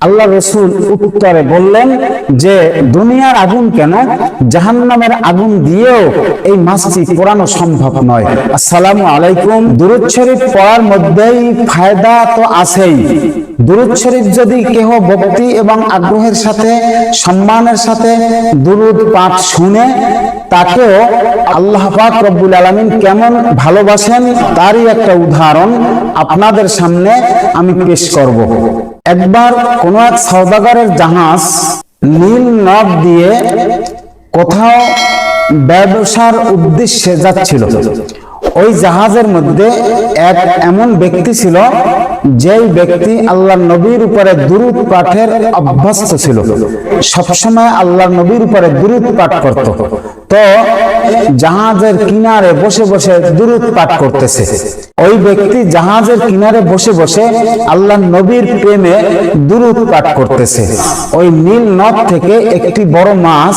আল্লাহ রসুল উত্তরে বললেন যে, দুনিয়ার আগুন কেন? জাহান্নামের আগুন দিয়েও এই মাছটি পোড়ানো সম্ভব নয়। আসসালামু আলাইকুম। দুরুদ শরীফ পড়ার মধ্যেই ফায়দা তো আছেই। দুরুদ শরীফ যদি কেহ ভক্তি এবং আগ্রহের সাথে, সম্মানের সাথে দুরুদ পাঠ শুনে, তাকেও আল্লাহ পাক রব্বুল আলামিন কেমন ভালোবাসেন, তারই একটা উদাহরণ আপনাদের সামনে আমি পেশ করব। একবার কোন এক সৌদাগরের জাহাজ নীল নদ দিয়ে কোথাও ব্যবসার উদ্দেশ্যে যাচ্ছিল। ওই জাহাজের মধ্যে এক এমন ব্যক্তি ছিল, যেই ব্যক্তি আল্লাহ নবীর উপরে দুরুদ পাঠের অভ্যস্ত ছিল। সবসময় আল্লাহ নবীর উপরে দুরুদ পাঠ করত। তো জাহাজের কিনারে বসে বসে দুরুদ পাঠ করতেছে। ওই ব্যক্তি জাহাজের কিনারে বসে বসে আল্লাহ নবীর প্রেমে দুরুদ পাঠ করতেছে। ওই নীল নদ থেকে একটি বড় মাছ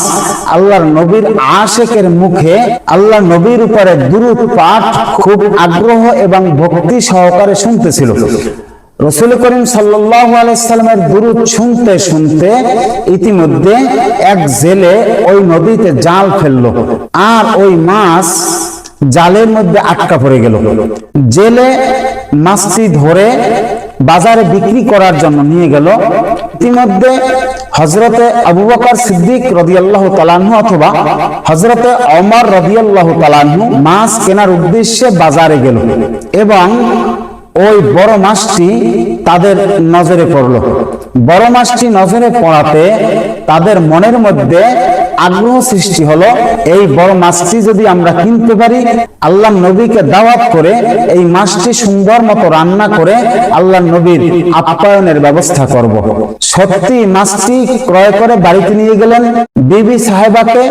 আল্লাহর নবীর আশেকের মুখে আল্লাহ নবীর উপরে দুরুদ পাঠ খুব আগ্রহ এবং ভক্তি সহকারে শুনতেছিল। রসুল করিম সাল্লামের দুরুদ শুনতে শুনতে ইতিমধ্যে এক জেলে ওই নদীতে জাল ফেলল আর ওই মাছ জালের মধ্যে আটকা পড়ে গেল। জেলে মাছটি ধরে বাজারে বিক্রি করার জন্য নিয়ে গেল। ইতিমধ্যে হজরতে আবু বকর সিদ্দিক রদিয়াল্লাহ তালানহু অথবা হজরতে অমর রদিয়াল্লাহ তালানহু মাছ কেনার উদ্দেশ্যে বাজারে গেল এবং ওই বড় মাছটি তাদের নজরে পড়ল বড় মাছটি নজরে পড়াতে তাদের মনের মধ্যে আগ্রহ সৃষ্টি হলো, এই বড় মাছটি যদি আমরা কিনতে পারি, আল্লাহ নবীকে দাওয়াত করে এই মাছটি সুন্দর মতো রান্না করে আল্লাহ নবীর আপ্যায়নের ব্যবস্থা করব। সত্যি মাছটি ক্রয় করে বাড়িতে নিয়ে গেলেন, বিবি সাহেবাকে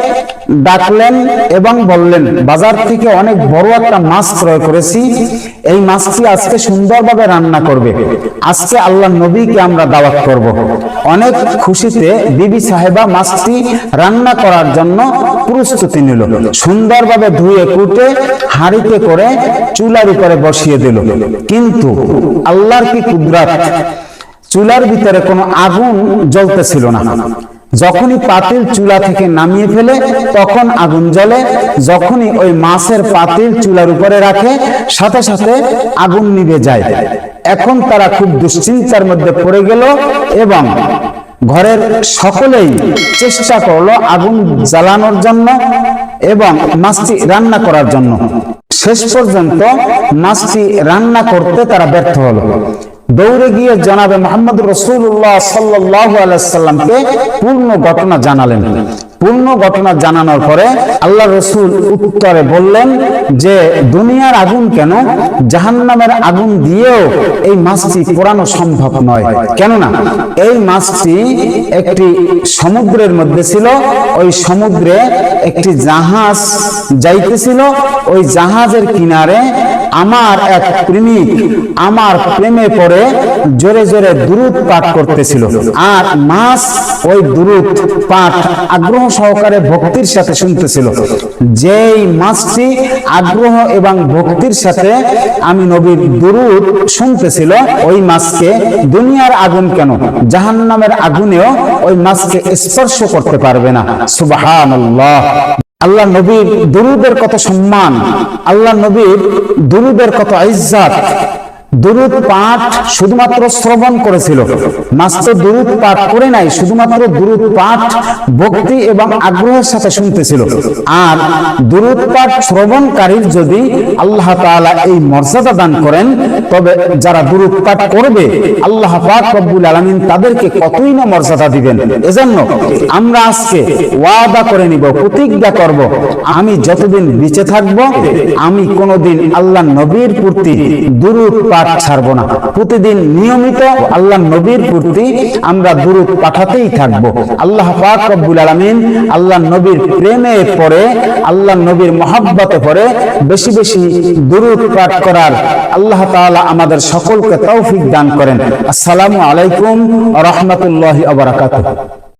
ডাকলেন এবং বললেন, বাজার থেকে অনেক বড় একটা মাছ ক্রয় করেছি, এই মাছটি আজকে সুন্দরভাবে রান্না করবে। আজকে আল্লাহ নবীকে আমরা দাওয়াত করব। অনেক খুশিতে বিবি সাহেবা মাছটি রান্না করার জন্য প্রস্তুতি নিল। সুন্দরভাবে ধুয়ে কুটে হাঁড়িতে করে চুলার উপরে বসিয়ে দিল। কিন্তু আল্লাহর কি কুদরাত? চুলার ভিতরে কোনো আগুন জ্বলতেছিল না। যখনই পাতিল চুলা থেকে নামিয়ে ফেলে, তখন আগুন জ্বলে। যখনই ওই মাছের পাতিল চুলার উপরে রাখে, সাথে সাথে আগুন নিভে যায়। এখন তারা খুব দুশ্চিন্তার মধ্যে পড়ে গেল এবং ঘরের সকলেই চেষ্টা করল আগুন জ্বালানোর জন্য এবং মাছটি রান্না করার জন্য। শেষ পর্যন্ত মাছটি রান্না করতে তারা ব্যর্থ হলো। দৌড়ে গিয়ে জানাবে মোহাম্মদ রসুল্লাহ সাল্লাহ আলাইসাল্লামকে পূর্ণ ঘটনা জানালেন। পূর্ণ ঘটনা জানানোর পরে আল্লাহ রসুল উত্তরে বললেন যে, দুনিয়ার আগুন কেন? জাহান্নামের আগুন দিয়েও এই মাছটি পোড়ানো সম্ভব নয়। কেননা, এই মাছটি একটি সমুদ্রের মধ্যে ছিল, ওই সমুদ্রে একটি জাহাজ যাইতেছিল, ওই জাহাজের কিনারে আমার এক প্রেমিক আমার প্রেমে পড়ে জোরে জোরে দুরুদ পাঠ করতেছিল। আর মাছ ওই দুরুদ পাঠ আগ্রহ সহকারে ভক্তির সাথে শুনতেছিল। যেই মাছটি আগ্রহ এবং ভক্তির সাথে আমি নবীর দুরুদ শুনতেছিল, ওই মাছকে দুনিয়ার আগুন কেন? জাহান নামের আগুনেও ওই মাছকে স্পর্শ করতে পারবে না। সুবহানাল্লাহ। আল্লাহ নবীর দুরুদের কত সম্মান, আল্লাহ নবীর দুরুদের কত ইজ্জাত। দুরুদ পাঠ শুধুমাত্র শ্রবণ করেছিল। মাস্ত দুরুদ পাঠ করে নাই, শুধুমাত্র দুরুদ পাঠ ভক্তি এবং আগ্রহের সাথে শুনতেছিল। আর দুরুদ পাঠ শ্রবণকারীর যদি আল্লাহ তাআলা এই মর্যাদা দান করেন, তবে যারা দুরুদ পাঠ করবে, আল্লাহ পাক রব্বুল আলামিন তাদেরকে কতই না মর্যাদা দিবেন। এজন্য আমরা আজকে ওয়াদা করে নিব, প্রতিজ্ঞা করব, আমি যতদিন বেঁচে থাকব, আমি কোনোদিন আল্লাহ নবীর প্রতি দুরুদ পাঠ ছাড়বো না। প্রতিদিন নিয়মিত আল্লাহ নবীর প্রতি আমরা দুরুদ পাঠাতেই থাকব। আল্লাহ পাক রব্বুল আলামিন আল্লাহ নবীর প্রেমে পড়ে, আল্লাহ নবীর মহাব্বতে পড়ে বেশি বেশি দুরুদ পাঠ করার আল্লাহ তাআলা আমাদের সকলকে তৌফিক দান করেন। আসসালামু আলাইকুম রহমতুল্লাহ আবরাকাতুহ